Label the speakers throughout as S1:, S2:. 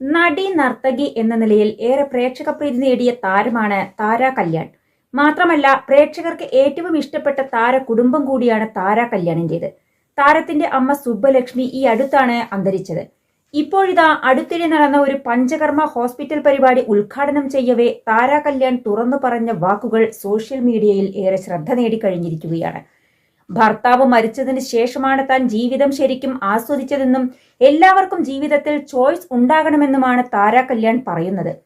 S1: നടി നർത്തകി എന്ന നിലയിൽ ഏറെ പ്രേക്ഷക പ്രീതി നേടിയ താരമാണ് താര കല്യാൺ. മാത്രമല്ല പ്രേക്ഷകർക്ക് ഏറ്റവും ഇഷ്ടപ്പെട്ട താര കുടുംബം കൂടിയാണ് താര കല്യാണിന്റെത് താരത്തിന്റെ അമ്മ സുബ്ബലക്ഷ്മി ഈ അടുത്താണ് അന്തരിച്ചത്. ഇപ്പോഴിതാ അടുത്തിടെ നടന്ന ഒരു പഞ്ചകർമ്മ ഹോസ്പിറ്റൽ പരിപാടി ഉദ്ഘാടനം ചെയ്യവേ താര കല്യാൺ തുറന്നു പറഞ്ഞ വാക്കുകൾ സോഷ്യൽ മീഡിയയിൽ ഏറെ ശ്രദ്ധ നേടിക്കഴിഞ്ഞിരിക്കുകയാണ്. ഭർത്താവ് മരിച്ചതിന് ശേഷമാണ് താൻ ജീവിതം ശരിക്കും ആസ്വദിച്ചതെന്നും എല്ലാവർക്കും ജീവിതത്തിൽ ചോയ്സ് ഉണ്ടാകണമെന്നുമാണ് താര കല്യാൺ പറയുന്നത്.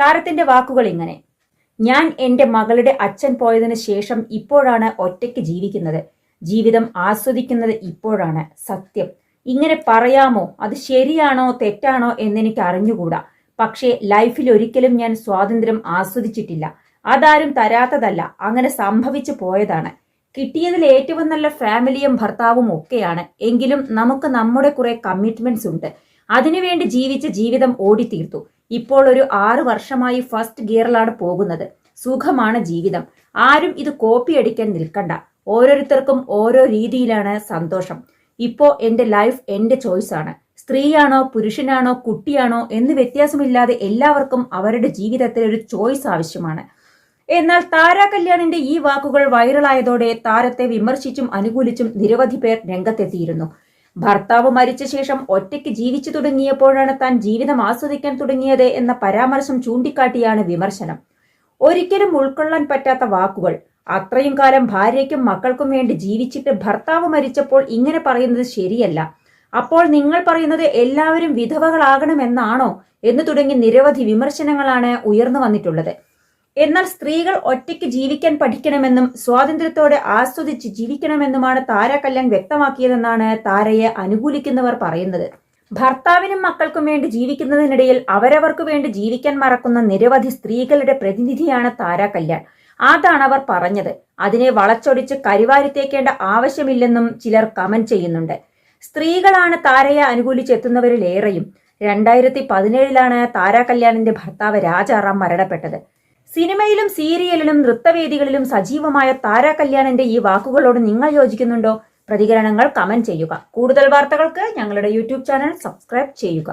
S1: താരത്തിന്റെ വാക്കുകൾ ഇങ്ങനെ. ഞാൻ എന്റെ മകളുടെ അച്ഛൻ പോയതിനു ശേഷം ഇപ്പോഴാണ് ഒറ്റയ്ക്ക് ജീവിക്കുന്നത്. ജീവിതം ആസ്വദിക്കുന്നത് ഇപ്പോഴാണ്. സത്യം. ഇങ്ങനെ പറയാമോ? അത് ശരിയാണോ? തെറ്റാണോ? എന്നെനിക്ക് അറിഞ്ഞുകൂടാ. പക്ഷേ ലൈഫിൽ ഒരിക്കലും ഞാൻ സ്വാതന്ത്ര്യം ആസ്വദിച്ചിട്ടില്ല. അതാരും തരാത്തതല്ല. അങ്ങനെ സംഭവിച്ചു പോയതാണ്. കിട്ടിയതിൽ ഏറ്റവും നല്ല ഫാമിലിയും ഭർത്താവും ഒക്കെയാണ്. എങ്കിലും നമുക്ക് നമ്മുടെ കുറെ കമ്മിറ്റ്മെന്റ്സ് ഉണ്ട്. അതിനുവേണ്ടി ജീവിച്ച ജീവിതം ഓടിത്തീർത്തു. ഇപ്പോൾ ഒരു ആറു വർഷമായി ഫസ്റ്റ് ഗിയറിലാണ് പോകുന്നത്. സുഖമാണ് ജീവിതം. ആരും ഇത് കോപ്പി അടിക്കാൻ നിൽക്കണ്ട. ഓരോരുത്തർക്കും ഓരോ രീതിയിലാണ് സന്തോഷം. ഇപ്പോ എന്റെ ലൈഫ് ചോയ്സ് ആണ്. സ്ത്രീയാണോ പുരുഷനാണോ കുട്ടിയാണോ എന്ന് വ്യത്യാസമില്ലാതെ എല്ലാവർക്കും അവരുടെ ജീവിതത്തിൽ ഒരു ചോയ്സ് ആവശ്യമാണ്. എന്നാൽ താര കല്യാണിന്റെ ഈ വാക്കുകൾ വൈറലായതോടെ താരത്തെ വിമർശിച്ചും അനുകൂലിച്ചും നിരവധി പേർ രംഗത്തെത്തിയിരുന്നു. ഭർത്താവ് മരിച്ച ശേഷം ഒറ്റയ്ക്ക് ജീവിച്ചു തുടങ്ങിയപ്പോഴാണ് താൻ ജീവിതം ആസ്വദിക്കാൻ തുടങ്ങിയത് എന്ന പരാമർശം ചൂണ്ടിക്കാട്ടിയാണ് വിമർശനം. ഒരിക്കലും ഉൾക്കൊള്ളാൻ പറ്റാത്ത വാക്കുകൾ. അത്രയും കാലം ഭാര്യയ്ക്കും മക്കൾക്കും വേണ്ടി ജീവിച്ചിട്ട് ഭർത്താവ് മരിച്ചപ്പോൾ ഇങ്ങനെ പറയുന്നത് ശരിയല്ല. അപ്പോൾ നിങ്ങൾ പറയുന്നത് എല്ലാവരും വിധവകളാകണമെന്നാണോ എന്ന് തുടങ്ങി നിരവധി വിമർശനങ്ങളാണ് ഉയർന്നു വന്നിട്ടുള്ളത്. എന്നാൽ സ്ത്രീകൾ ഒറ്റയ്ക്ക് ജീവിക്കാൻ പഠിക്കണമെന്നും സ്വാതന്ത്ര്യത്തോടെ ആസ്വദിച്ച് ജീവിക്കണമെന്നുമാണ് താര കല്യാൺ വ്യക്തമാക്കിയതെന്നാണ് താരയെ അനുകൂലിക്കുന്നവർ പറയുന്നത്. ഭർത്താവിനും മക്കൾക്കും വേണ്ടി ജീവിക്കുന്നതിനിടയിൽ അവരവർക്ക് വേണ്ടി ജീവിക്കാൻ മറക്കുന്ന നിരവധി സ്ത്രീകളുടെ പ്രതിനിധിയാണ് താര കല്യാൺ. അതാണ് അവർ പറഞ്ഞത്. അതിനെ വളച്ചൊടിച്ച് കരിവാരിത്തേക്കേണ്ട ആവശ്യമില്ലെന്നും ചിലർ കമന്റ് ചെയ്യുന്നുണ്ട്. സ്ത്രീകളാണ് താരയെ അനുകൂലിച്ചെത്തുന്നവരിലേറെയും. രണ്ടായിരത്തി പതിനേഴിലാണ് താര കല്യാണിന്റെ ഭർത്താവ് രാജാറാം മരണപ്പെട്ടത്. സിനിമയിലും സീരിയലിലും നൃത്തവേദികളിലും സജീവമായ താര കല്യാണിന്റെ ഈ വാക്കുകളോട് നിങ്ങൾ യോജിക്കുന്നുണ്ടോ? പ്രതികരണങ്ങൾ കമന്റ് ചെയ്യുക. കൂടുതൽ വാർത്തകൾക്ക് ഞങ്ങളുടെ യൂട്യൂബ് ചാനൽ സബ്സ്ക്രൈബ് ചെയ്യുക.